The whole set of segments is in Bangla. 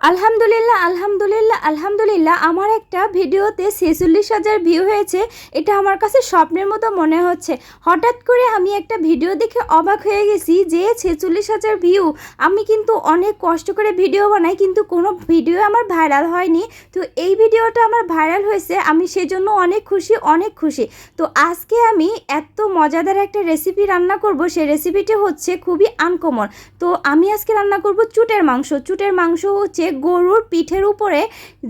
আলহামদুলিল্লাহ আলহামদুলিল্লাহ আলহামদুলিল্লাহ। আমার একটা ভিডিওতে ছেচল্লিশ হাজার ভিউ হয়েছে। এটা আমার কাছে স্বপ্নের মতো মনে হচ্ছে। হঠাৎ করে আমি একটা ভিডিও দেখে অবাক হয়ে গেছি যে ছেচল্লিশ হাজার ভিউ আমি কিন্তু অনেক কষ্ট করে ভিডিও বানাই, কিন্তু কোনো ভিডিও আমার ভাইরাল হয়নি। তো এই ভিডিওটা আমার ভাইরাল হয়েছে। আমি সেজন্য অনেক খুশি অনেক খুশি। তো আজকে আমি এত মজাদার একটা রেসিপি রান্না করব। সেই রেসিপিটি হচ্ছে খুবই আনকমন তো আমি আজকে রান্না করব চুটের মাংস। চুটের মাংস হচ্ছে গরুর পিঠের উপরে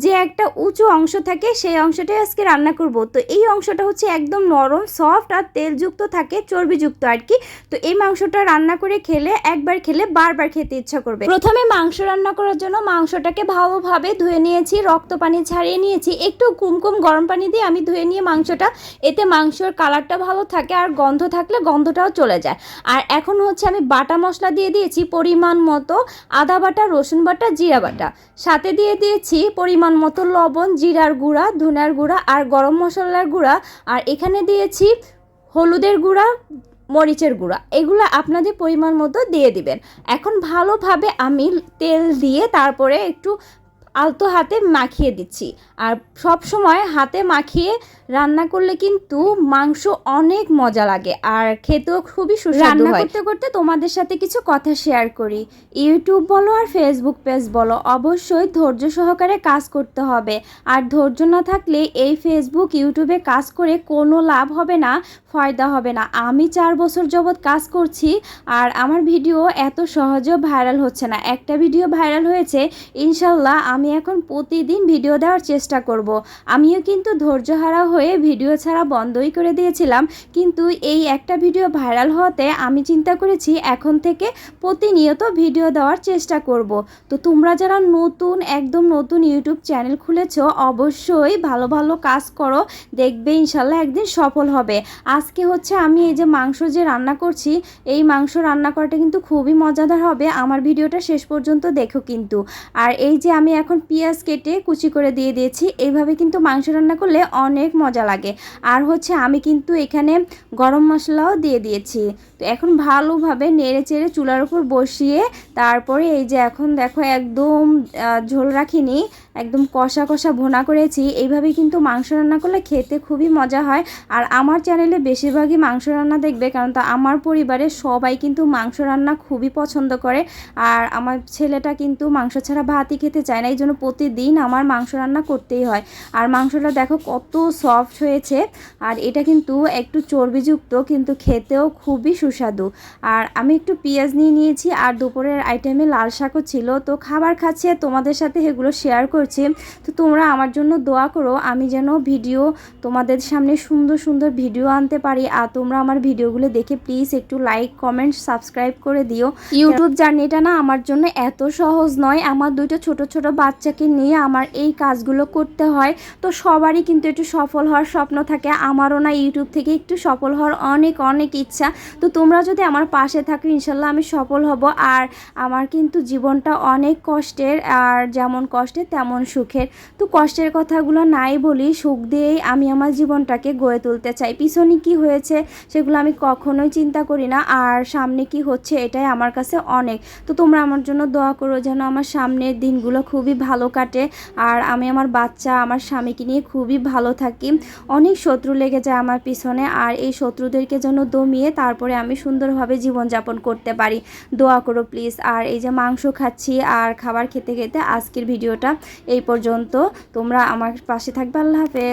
যে একটা উঁচু অংশ থাকে, সেই অংশটাই আজকে রান্না করব। তো এই অংশটা হচ্ছে একদম নরম, সফট আর তেলযুক্ত থাকে, চর্বিযুক্ত আর কি। তো এই মাংসটা রান্না করে খেলে, একবার খেলে বারবার খেতে ইচ্ছা করবে। প্রথমে মাংস রান্না করার জন্য মাংসটাকে ভালোভাবে ধুয়ে নিয়েছি, রক্ত পানি ছাড়িয়ে নিয়েছি। একটু কুমকুম গরম পানি দিয়ে আমি ধুয়ে নিয়ে মাংসটা, এতে মাংসর কালারটা ভালো থাকে আর গন্ধ থাকলে গন্ধটাও চলে যায়। আর এখন হচ্ছে আমি বাটা মশলা দিয়ে দিয়েছি পরিমাণ মতো, আদা বাটা, রসুন বাটা, জিরা বাটা। সাথে দিয়ে দিয়েছি পরিমাণ মতো লবণ, জিরার গুঁড়া, ধুনার গুঁড়া আর গরম মশলার গুঁড়া। আর এখানে দিয়েছি হলুদের গুঁড়া, মরিচের গুঁড়া। এগুলো আপনাদের পরিমাণ মতো দিয়ে দিবেন। এখন ভালোভাবে আমি তেল দিয়ে তারপরে একটু আলতো হাতে মাখিয়ে দিচ্ছি। আর সব সময় হাতে মাখিয়ে রান্না করলে কিন্তু মাংস অনেক মজা লাগে আর খেতেও খুবই সুস্বাদু রান্না হয়। করতে করতে তোমাদের সাথে কিছু কথা শেয়ার করি। ইউটিউব বলো আর ফেসবুক পেজ বলো অবশ্যই ধৈর্য সহকারে কাজ করতে হবে। আর ধৈর্য না থাকলে এই ফেসবুক ইউটিউবে কাজ করে কোনো লাভ হবে না ফয়দা হবে না। আমি চার বছর যাবৎ কাজ করছি আর আমার ভিডিও এত সহজেও ভাইরাল হচ্ছে না। একটা ভিডিও ভাইরাল হয়েছে ইনশাল্লাহ আমি এখন প্রতিদিন ভিডিও দেওয়ার চেষ্টা করব। আমিও কিন্তু ধৈর্যহারা হয়ে ভিডিও ছাড়া বন্ধই করে দিয়েছিলাম। কিন্তু এই একটা ভিডিও ভাইরাল হওয়াতে আমি চিন্তা করেছি এখন থেকে প্রতিনিয়ত ভিডিও দেওয়ার চেষ্টা করব। তো তোমরা যারা নতুন, একদম নতুন ইউটিউব চ্যানেল খুলেছো, অবশ্যই ভালো ভালো কাজ করো। দেখবে ইনশাল্লাহ একদিন সফল হবে। আজকে হচ্ছে আমি এই যে মাংস যে রান্না করছি, এই মাংস রান্না করাটা কিন্তু খুবই মজাদার হবে। আমার ভিডিওটা শেষ পর্যন্ত দেখো কিন্তু। আর এই যে আমি এখন পেঁয়াজ কেটে কুচি করে দিয়ে দিয়েছি। এইভাবে কিন্তু মাংস রান্না করলে অনেক মজা লাগে। আর হচ্ছে আমি কিন্তু এখানে গরম মশলাও দিয়ে দিয়েছি। তো এখন ভালোভাবে নেড়ে চেড়ে চুলার উপর বসিয়ে তারপরে এই যে এখন দেখো একদম ঝোল রাখিনি, একদম কষা কষা ভোনা করেছি। এইভাবে কিন্তু মাংস রান্না করলে খেতে খুবই মজা হয়। আর আমার চ্যানেলে বেশিরভাগই মাংস রান্না দেখবে, কারণ তো আমার পরিবারে সবাই কিন্তু মাংস রান্না খুবই পছন্দ করে। আর আমার ছেলেটা কিন্তু মাংস ছাড়া ভাতই খেতে চায় না। এই জন্য প্রতিদিন আমার মাংস রান্না করতেই হয়। আর মাংসটা দেখো কত সফট হয়েছে। আর এটা কিন্তু একটু চর্বিযুক্ত কিন্তু খেতেও খুবই সুস্বাদু। আর আমি একটু পেঁয়াজ নিয়ে নিয়েছি আর দুপুরের আইটেমে লাল শাকও ছিল। তো খাবার খাচ্ছে তোমাদের সাথে এগুলো শেয়ার করছি। তো তোমরা আমার জন্য দোয়া করো আমি যেন ভিডিও তোমাদের সামনে সুন্দর সুন্দর ভিডিও আনতে পারি। আর তোমরা আমার ভিডিওগুলো দেখে প্লিজ একটু লাইক কমেন্ট সাবস্ক্রাইব করে দিও। ইউটিউব জার্নিটা না আমার জন্য এত সহজ নয়। আমার দুইটা ছোট ছোট বাচ্চাকে নিয়ে আমার এই কাজগুলো করতে হয়। তো সবারই কিন্তু একটু সফল হওয়ার স্বপ্ন থাকে। আমারও না ইউটিউব থেকে একটু সফল হওয়ার অনেক অনেক ইচ্ছা। তো তোমরা যদি আমার পাশে থাকো, ইনশাল্লাহ আমি সফল হব। আর আমার কিন্তু জীবনটা অনেক কষ্টের। আর যেমন কষ্টের তেমন সুখের। তো কষ্টের কথাগুলো নাই বলি, সুখ দিয়েই আমি আমার জীবনটাকে গড়ে তুলতে চাই। পিছনে কি হয়েছে সেগুলো আমি কখনোই চিন্তা করি না। আর সামনে কি হচ্ছে এটাই আমার কাছে অনেক। তো তোমরা আমার জন্য দোয়া করো যেন আমার সামনের দিনগুলো খুবই ভালো কাটে। আর আমি আমার বাচ্চা, আমার স্বামীকে নিয়ে খুবই ভালো থাকি। অনেক শত্রু লেগে যায় আমার পিছনে, আর এই শত্রুদেরকে যেন দমিয়ে তারপরে আমি সুন্দরভাবে জীবনযাপন করতে পারি। দোয়া করো প্লিজ আর এই যে মাংস খাচ্ছি আর খাবার খেতে খেতে আজকের ভিডিওটা এই পর্যন্ত। তোমরা আমার পাশে থাকবে। আল্লাহ হাফেজ।